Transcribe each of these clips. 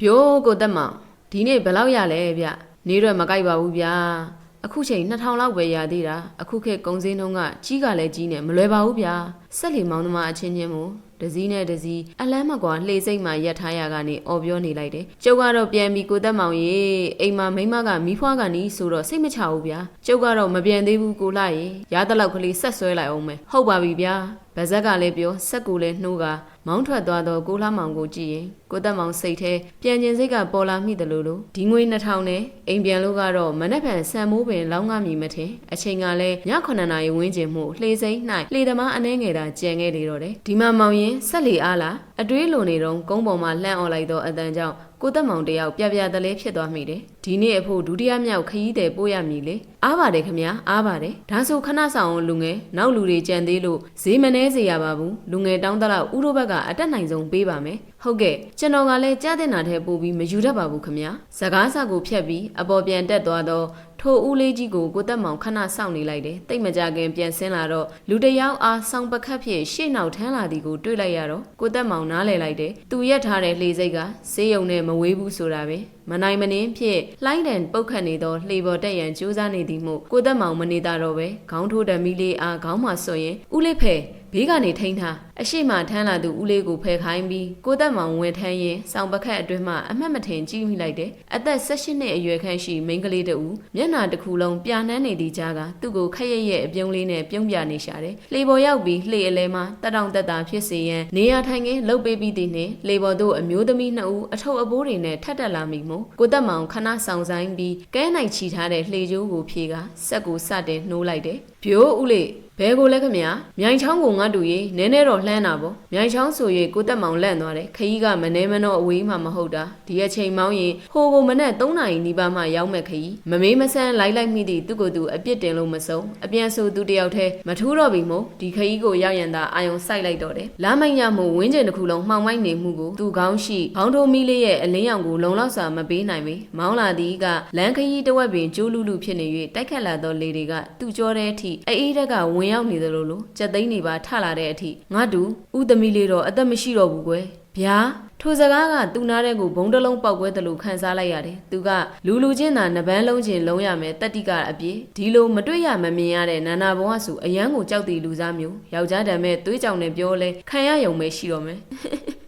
ပြိုးကိုတက်မောင်ဒီနေ့ဘယ်လောက်ရလဲဗျနေတော့မကြိုက်ပါဘူးဗျာအခုချိန်2000လောက်ပဲရသေးတာအခုခေတ်ကုံစင်းတုံးကကြီးကလည်းကြီးနေမလွယ်ပါဘူးဗျာဆက်လီမောင်နှမအချင်းချင်းမို့ဒစည်းနဲ့ဒစည်းအလန်းမကွာလှေစိတ်မှရက်ထားရကနေအော်ပြောနေလိုက်တယ်ကျုပ်ကတော့ပြန်ပြီးကိုတက်မောင်ရေအိမ်မှာမိန်းမကမိဖွားကနီးဆိုတော့စိတ်မချဘူးဗျာကျုပ်ကတော့မပြန်သေးဘူးကိုလာရေရတဲ့လောက်ကလေးဆက်ဆွဲလိုက်အောင်မယ်ဟုတ်ပါပြီဗျာဗဇက်ကလည်းပြောဆက်ကူလည်းနှိုးက မောင်းထွက်သွားတော့ကိုလှမောင်ကိုကြည့်ရင်ကိုတက်မောင်စိတ်ထဲပြန်ကျင်စိတ်ကပေါ်လာမိတယ်လို့လို့ဒီငွေ2000နဲ့အိမ်ပြန်လို့ကတော့မနေ့ကဆန်မိုးပင်လောင်းငါမြည်မထင်အချိန်ကလည်းည9နာရီဝန်းကျင်မှုလှေစိမ့်၌လှေသမားအနှဲငယ်တာကြံခဲ့လေတော့တယ်ဒီမှာမောင်ရင်ဆက်လီအားလားအတွေးလိုနေတော့ကုန်းပေါ်မှာလှန့်អော်လိုက်တော့အတန်ကြောင့်ကိုတက်မောင်တယောက်ပြပြတလဲဖြစ်သွားမိတယ်ဒီနေ့အဖို့ဒုတိယမြောက်ခရီးတယ်ပို့ရမည်လေအားပါတယ်ခမညာအားပါတယ်ဒါဆိုခဏဆောင်အောင်လူငယ်နောက်လူတွေကြံသေးလို့ဈေးမနှဲစေရပါဘူးလူငယ်တောင်းတလောက်ဥရောဘက်ကအတက်နိုင်ဆုံးပေးပါမယ်ဟုတ်ကဲ့ကျွန်တော်ကလည်းကြားတဲ့နာထဲပို့ပြီးမယူတတ်ပါဘူးခမညာစကားစကိုဖြတ်ပြီးအပေါ်ပြန်တက်သွားတော့ထိုဦးလေးကြီးကိုကိုတက်မောင်ခဏစောင့်နေလိုက်တယ်တိတ်မကြခင်ပြန်ဆင်းလာတော့လူတစ်ယောက်အားဆောင်ပခတ်ဖြစ်ရှေ့နောက်ထမ်းလာသည်ကိုတွေ့လိုက်ရတော့ကိုတက်မောင်နားလဲလိုက်တယ်သူရက်ထားတဲ့လှေစိတ်ကဆေးရုံနဲ့မဝေးဘူးဆိုတာပဲမနိုင်မနှင်းဖြစ်လှိုင်းတန်ပုတ်ခတ်နေသောလှေပေါ်တက်ရန်ကြိုးစားနေသည်မို့ကိုတက်မောင်မနေတာတော့ပဲခေါင်းထိုးတမီလေးအားခေါင်းမှာဆွရင်ဦးလေးဖဲ ဘေးကနေထိန်းထားအရှိမထမ်းလာသူဦးလေးကိုဖယ်ခိုင်းပြီးကိုသက်မောင်ဝင်ထမ်းရင်စောင်ပခတ်အတွင်းမှအမှတ်မထင်ကြည့်မိလိုက်တယ်အသက်16နှစ်အရွယ်ခန့်ရှိမိန်းကလေးတဦးမျက်နှာတစ်ခုလုံးပြာနှမ်းနေသည့်ကြားကသူ့ကိုခက်ရက်ရက်အပြုံးလေးနဲ့ပြုံးပြနေရှာတယ်လှေပေါ်ရောက်ပြီးလှေအလဲမှာတက်တောင့်တက်တာဖြစ်စေရန်နေရာထိုင်ခင်းလှုပ်ပေးပြီးသည်နှင့်လှေပေါ်သို့အမျိုးသမီးနှစ်ဦးအထုပ်အပိုးတွေနဲ့ထပ်တက်လာမိမို့ကိုသက်မောင်ခဏဆောင်ဆိုင်ပြီးကဲနိုင်ချီထားတဲ့လှေကြိုးကိုဖြေကစက်ကိုစတင်နှိုးလိုက်တယ်ပြိုးဦးလေးဘဲကိုလဲခမညာမြိုင်ချောင်းကိုငါတူရေးနည်းနည်းတော့လှမ်းတာပေါ့မြိုင်ချောင်းဆို၍ကိုတက်မောင်လန့်သွားတယ်ခရီးကမနှဲမနှောအဝေးမှမဟုတ်တာဒီအချိန်မောင်းရင်ဟိုကိုမနဲ့3နာရီနီးပါးမှရောက်မဲ့ခရီးမမေးမဆန်းလိုက်လိုက်မိသည့်သူ့ကိုယ်သူအပြစ်တင်လို့မဆုံးအပြန်ဆိုသူတယောက်တည်းမထူးတော့ပြီမို့ဒီခရီးကိုရောက်ရန်သာအာယုံစိုက်လိုက်တော့တယ်လာမိုင်ရမှုဝင်းကျင်တစ်ခုလုံးမှောင်မိုက်နေမှုကိုသူကောင်းရှိခေါင်းထိုးမီလေးရဲ့အလင်းရောင်ကိုလုံလောက်စွာမပေးနိုင်ပေမောင်းလာသည်ကလမ်းခရီးတစ်ဝက်ပင်ကျိုးလူလူဖြစ်နေ၍တိုက်ခတ်လာသောလေတွေကသူ့ကြောတဲ့အထိအေးအေးတက်ကဝင်ရောက်နေသလိုလိုကြက်သိန်းတွေပါထလာတဲ့အထိငါတူဥသမီးလေးတော့အသက်မရှိတော့ဘူးကွယ်ဗျာထိုစကားကသူ့နားတဲ့ကိုဘုံတစ်လုံးပောက်ကွဲတယ်လို့ခံစားလိုက်ရတယ်။သူကလူလူချင်းသာနှပန်းလုံးချင်းလုံးရမယ်တတိကအပြည့်ဒီလိုမတွေ့ရမမြင်ရတဲ့နာနာဘုံကဆိုအယမ်းကိုကြောက်တီလူစားမျိုးယောက်ျားတံမဲ့သွေးကြောင်နဲ့ပြောလဲခံရယုံပဲရှိတော့မယ်။အ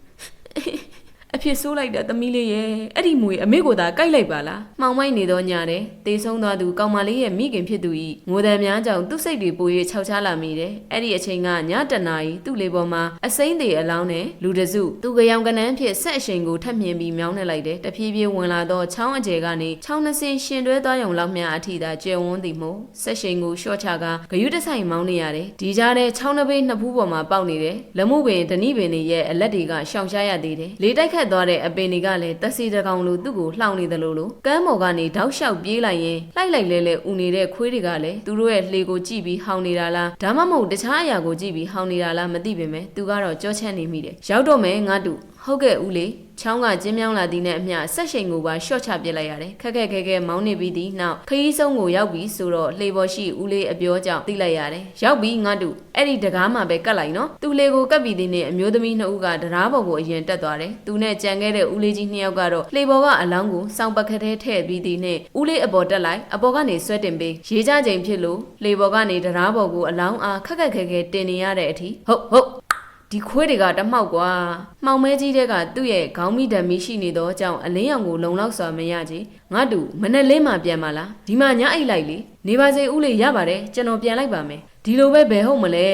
ဖြစ်ဆိုးလိုက်တာသမီးလေးရဲ့အဲ့ဒီမွေအမေကိုသာကြိုက်လိုက်ပါလားမှောင်မိုက်နေတော့ညာတယ်တေဆုံးသွားသူကောင်မလေးရဲ့မိခင်ဖြစ်သူဤငိုတယ်များကြောင့်သူ့စိတ်တွေပို၍ခြောက်ခြားလာမိတယ်အဲ့ဒီအချိန်ကညတနာရီသူ့လေပေါ်မှာအစိမ့်တွေအလောင်းနဲ့လူတစုသူ့ကြောင်ကနန်းဖြစ်ဆက်အရှိန်ကိုထပ်မြင်ပြီးမြောင်းနေလိုက်တယ်တဖြည်းဖြည်းဝင်လာတော့ချောင်းအကျယ်ကနေချောင်းနှစင်ရှင်တွဲသွားရုံလောက်မြအထိသာကျယ်ဝန်းသည်မို့ဆက်ရှိန်ကိုရှော့ချကဂယုတဆိုင်မောင်းနေရတယ်ဒီကြားထဲချောင်းနှပိတ်နှစ်ဖူးပေါ်မှာပေါက်နေတယ်လက်မှုပင်ဓနိပင်တွေရဲ့အလက်တွေကရှောင်ရှားရသေးတယ်လေတိုက်ခတ်သွားတဲ့အပင်တွေကလည်းတက်စီတကောင်လိုသူ့ကိုလှောင်နေတယ်လို့လို့ကမ်းမော်ကနေတောက်လျှောက်ပြေးလိုက်ရင်လိုက်လိုက်လဲလဲဥနေတဲ့ခွေးတွေကလည်းသူတို့ရဲ့လှေကိုကြည့်ပြီးဟောင်နေတာလားဒါမှမဟုတ်တခြားအရာကိုကြည့်ပြီးဟောင်နေတာလားမသိပေမဲ့သူကတော့ကြောချမ်းနေမိတယ်ရောက်တော့မယ်ငါတူဟုတ်ကဲ့ဦးလေး ချောင်းကကျင်းမြောင်းလာသည်နဲ့အမျှဆက်ရှိန်ကိုပါရှော့ချပစ်လိုက်ရတယ်ခက်ခက်ခဲခဲမောင်းနေပြီးသည်နောက်ခရီးဆုံးကိုရောက်ပြီးဆိုတော့လှေပေါ်ရှိဦးလေးအပြောကြောင့်သိလိုက်ရတယ်ရောက်ပြီးငါတူအဲ့ဒီတကားမှာပဲကတ်လိုက်နော်သူ့လေကိုကတ်ပြီးသည်နဲ့အမျိုးသမီးနှစ်ဦးကတရားပေါ်ကိုအရင်တက်သွားတယ်သူနဲ့ကြံခဲ့တဲ့ဦးလေးကြီးနှစ်ယောက်ကတော့လှေပေါ်ကအလောင်းကိုစောင်းပကက်ထဲထည့်ပြီးသည်နဲ့ဦးလေးအပေါ်တက်လိုက်အပေါ်ကနေဆွဲတင်ပေးရေးကြချိန်ဖြစ်လို့လှေပေါ်ကနေတရားပေါ်ကိုအလောင်းအားခက်ခက်ခဲခဲတင်နေရတဲ့အထိဟုတ်ဟုတ် ဒီခွေးတွေကတမှောက်ကွာမှောင်မဲကြီးတဲ့ကသူ့ရဲ့ခေါင်းမိဓာမီရှိနေသောအကြောင်းအလင်းရောင်ကိုလုံလောက်စွာမရကြီးငါတူမနဲ့လေးမှပြန်ပါလားဒီမှာညအိတ်လိုက်လေနေပါစေဦးလေးရပါတယ်ကျွန်တော်ပြန်လိုက်ပါမယ်ဒီလိုပဲဘယ်ဟုတ်မလဲ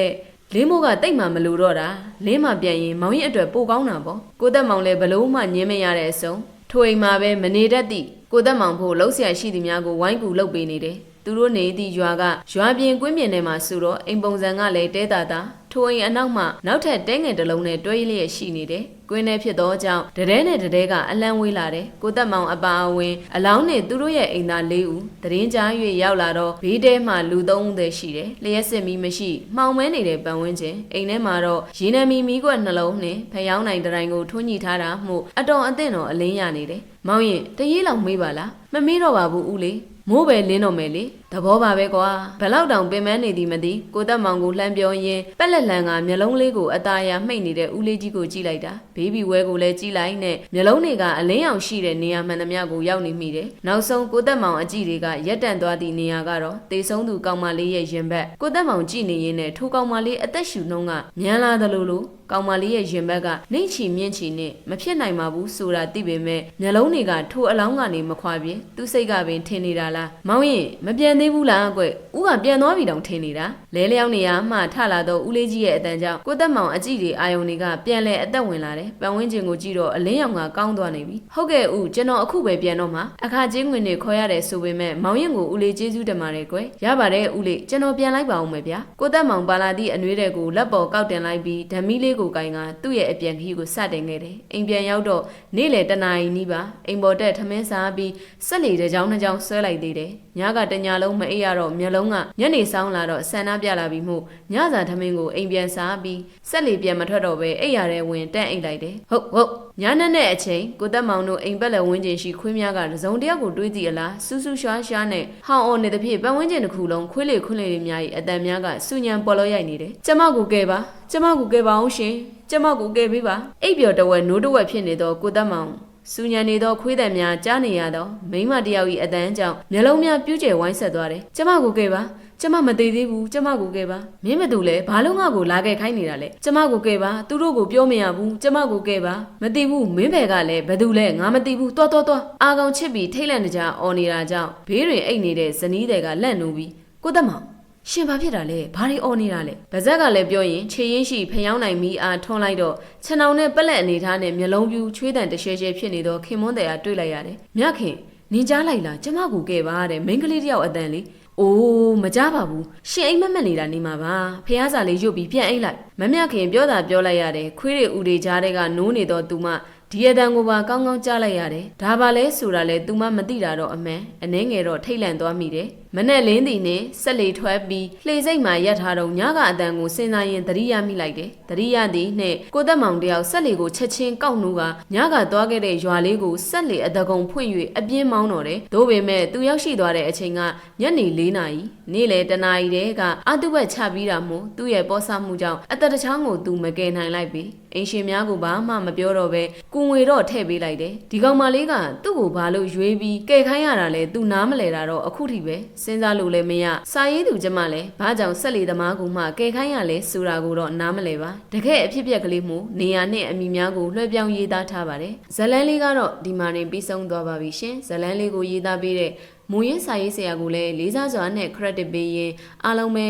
လင်းမိုးကတိတ်မှမလို့တော့တာလင်းမှပြန်ရင်မောင်ရင်အတွက်ပိုကောင်းတာပေါ့ကိုသက်မောင်လည်းဘလို့မှညင်းမရတဲ့အဆုံးထိုအိမ်မှာပဲမနေတတ်သည့်ကိုသက်မောင်ဖို့လှုပ်ရှားရှိသည်များကိုဝိုင်းကူလှုပ်ပေးနေတယ်သူတို့နေသည့်ရွာကရွာပြင်ကွင်းပြင်ထဲမှာဆိုတော့အိမ်ပုံစံကလည်းတဲတာတာ ထိုအိမ်အနောက်မှနောက်ထပ်တဲငယ်တစ်လုံးနဲ့တွဲလျက်ရှိနေတယ်။ကွင်းထဲဖြစ်သောကြောင့်တတဲနဲ့တတဲကအလံဝေးလာတယ်။ကိုသက်မောင်အပါအဝင်အလောင်းနဲ့သူတို့ရဲ့အိမ်သား၄ဦးတရင်ကြား၍ရောက်လာတော့ဘေးတဲမှလူ၃ဦးသက်ရှိတယ်။လျှက်စစ်မီမရှိမှောင်မဲနေတဲ့ပတ်ဝန်းကျင်အိမ်ထဲမှာတော့ရေနံမီမီးကွက်နှလုံးနဲ့ဖျောင်းနိုင်တတိုင်းကိုထွန်းညှိထားတာမှုအတော်အသင့်တော်အလင်းရနေတယ်။မောင်ရင်တရေးလောက်မေးပါလားမမေးတော့ပါဘူးဦးလေးမိုးပဲလင်းတော့မယ်လေသဘောပါပဲကွာဘလောက်တောင်ပင်မနေသည်မသိကိုသက်မောင်ကိုလှမ်းပြောရင်းပက်လက်လန်ကမျက်လုံးလေးကိုအသားအရမှိတ်နေတဲ့ဦးလေးကြီးကိုကြည့်လိုက်တာဘေဘီဝဲကိုလည်းကြည့်လိုက်နဲ့မျက်လုံးတွေကအလင်းရောင်ရှိတဲ့နေရာမှန်သမျှကိုရောက်နေမိတယ်နောက်ဆုံးကိုသက်မောင်အကြည့်တွေကရက်တန့်သွားသည့်နေရာကတော့တေဆုံးသူကောင်မလေးရဲ့ရင်ဘက်ကိုသက်မောင်ကြည့်နေရင်းနဲ့ထိုကောင်မလေးအသက်ရှူနှုံးကမြန်လာသလိုလိုကောင်မလေးရဲ့ရင်ဘက်ကနှိတ်ချီမြင့်ချီနဲ့မဖြစ်နိုင်ပါဘူးဆိုတာသိပေမဲ့မျက်လုံးတွေကထိုအလောင်းကနေမခွာပြင်းသူ့စိတ်ကပင်ထင်နေတာလားမောင်ရင်မပြန်သေးဘူးလားကွဦးကပြန်သွားပြီတောင်ထင်နေတာလဲလျောင်းနေရမှထလာတော့ဦးလေးကြီးရဲ့အတန်ကြောင့်ကိုသက်မောင်အကြည့်တွေအာယုံတွေကပြန်လဲအသက်ဝင်လာတယ်ပတ်ဝန်းကျင်ကိုကြည့်တော့အလင်းရောင်ကကောင်းသွားနေပြီဟုတ်ကဲ့ဦးကျွန်တော်အခုပဲပြန်တော့မှာအခါချင်းငွေတွေခေါ်ရတယ်ဆိုပေမဲ့မောင်ရင်ကိုဦးလေးကျေးဇူးတင်ပါတယ်ကွရပါတယ်ဦးလေးကျွန်တော်ပြန်လိုက်ပါဦးမယ်ဗျာကိုသက်မောင်ပါလာသည့်အနှွေးတွေကိုလက်ပေါ်ကောက်တင်လိုက်ပြီးဓမီလေးကိုကင်ကသူ့ရဲ့အပြန်ခီးကိုစတင်ခဲ့တယ်အိမ်ပြန်ရောက်တော့နေ့လေတနာရီနီးပါအိမ်ပေါ်တက်ထမင်းစားပြီးဆက်လေတဲ့ကြောင်းတစ်ကြောင်းဆွဲလိုက်သေးတယ်ညကတညာလုံးမအိပ်ရတော့မျက်လုံးကညနေဆောင်လာတော့ဆန္ဒပြလာပြီးမှုညစာထမင်းကိုအိမ်ပြန်စားပြီးဆက်လေပြန်မထွက်တော့ပဲအိပ်ရတဲ့ဝင်တန့်အိပ်လိုက်တယ်ဟုတ်ဟုတ်ညနေနဲ့အချိန်ကိုသက်မောင်တို့အိမ်ပက်လက်ဝင်းကျင်ရှိခွေးများကတစ်စုံတစ်ယောက်ကိုတွေးကြည့်အလားစူးစူးရွှားရွှားနဲ့ဟောင်းအောင်နေတဲ့ဖြစ်ပတ်ဝန်းကျင်တစ်ခုလုံးခွေးလေခွေးလေတွေများ၏အတန်များကစူညံပေါ်လို့ရိုက်နေတယ်ကျမကိုကဲပါကျမကိုကဲပါအောင်ရှင်ကျမကိုကဲပေးပါအိပ်ပျော်တဝက်နိုးတဝက်ဖြစ်နေတော့ကိုသက်မောင် စူညံနေသောခွေးတံများကြားနေရသောမိန်းမတစ်ယောက်၏အတန်းကြောင့်မျက်လုံးများပြူးကျယ်ဝိုင်းဆက်သွားတယ်။ကျမကိုကဲပါကျမမသေးသေးဘူးကျမကိုကဲပါမင်းမတူလဲဘာလို့ငါ့ကိုလာခဲ့ခိုင်းနေတာလဲကျမကိုကဲပါသူတို့ကိုပြောမရဘူးကျမကိုကဲပါမသိဘူးမင်းဘယ်ကလဲဘယ်သူလဲငါမသိဘူးတော်တော်တော်အာကောင်ချစ်ပြီးထိတ်လန့်နေကြအော်နေတာကြောင့်ဘေးတွင်အိတ်နေတဲ့ဇနီးတွေကလန့်နိုးပြီးကိုသက်မောင် ရှင်ဘာဖြစ်တာလဲဘာတွေအော်နေတာလဲဗဇက်ကလည်းပြောရင်ခြေရင်းရှိဖျောင်းနိုင်မိအားထွန်းလိုက်တော့ခြံအောင်နဲ့ပက်လက်အနေထားနဲ့မျက်လုံးပြူချွေးတန်တရှဲရှဲဖြစ်နေတော့ခင်မွန်းတယ်အားတွေ့လိုက်ရတယ်မြခင်နင်ကြားလိုက်လားကျမကိုကဲပါတဲ့မိန်းကလေးတယောက်အတန်လေးအိုးမကြပါဘူးရှင်အိမ်မက်မက်နေတာနေမှာပါဖះစာလေးရွတ်ပြီးပြန်အိတ်လိုက်မမြခင်ပြောတာပြောလိုက်ရတယ်ခွေးတွေဦးတွေကြားတဲ့ကနိုးနေတော့သူမ ဒီအတန်ကိုပါကောင်းကောင်းကြားလိုက်ရတယ်ဒါပါလဲဆိုတာလဲသူမမသိတာတော့အမှန်အနှဲငယ်တော့ထိတ်လန့်သွားမိတယ်မနဲ့လင်းသည်နဲ့ဆက်လေထွက်ပြီးလှေစိတ်မှရက်ထားတော့ညကအတန်ကိုစဉ်းစားရင်သတိရမိလိုက်တယ်သတိရသည်နဲ့ကိုသက်မောင်တယောက်ဆက်လေကိုချက်ချင်းကောက်နှူးကညကသွားခဲ့တဲ့ရွာလေးကိုဆက်လေအတကုံဖွင့်၍အပြင်းမောင်းတော့တယ်သို့ပေမဲ့သူရောက်ရှိသွားတဲ့အချိန်ကညနေ၄နာရီနေ့လေတနာရီတည်းကအတုဝက်ချပြီးတာမို့သူ့ရဲ့ပေါ်ဆမှုကြောင့်အသက်တစ်ချောင်းကိုသူမကယ်နိုင်လိုက်ပြီအင်ရှင်များကဘာမှမပြောတော့ပဲကုငွေတော့ထည့်ပေးလိုက်တယ်ဒီကောင်မလေးကသူ့ကိုဘာလို့ရွေးပြီးကယ်ခိုင်းရတာလဲသူနားမလဲတာတော့အခုထိပဲစဉ်းစားလို့လည်းမရစာရေးသူကျမလည်းဘာကြောင့်ဆက်လေသမားကူမှကယ်ခိုင်းရလဲဆိုတာကိုတော့နားမလဲပါတကယ်အဖြစ်အပျက်ကလေးမှုနေရာနဲ့အမိများကိုလွှဲပြောင်းရေးသားထားပါတယ်ဇလန်းလေးကတော့ဒီမှာနေပြီးဆုံးသွားပါပြီရှင်ဇလန်းလေးကိုရေးသားပေးတဲ့မူရင်းစာရေးဆရာကိုလည်းလေးစားစွာနဲ့ credit ပေးရင်အားလုံးပဲ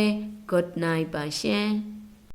good night ပါရှင်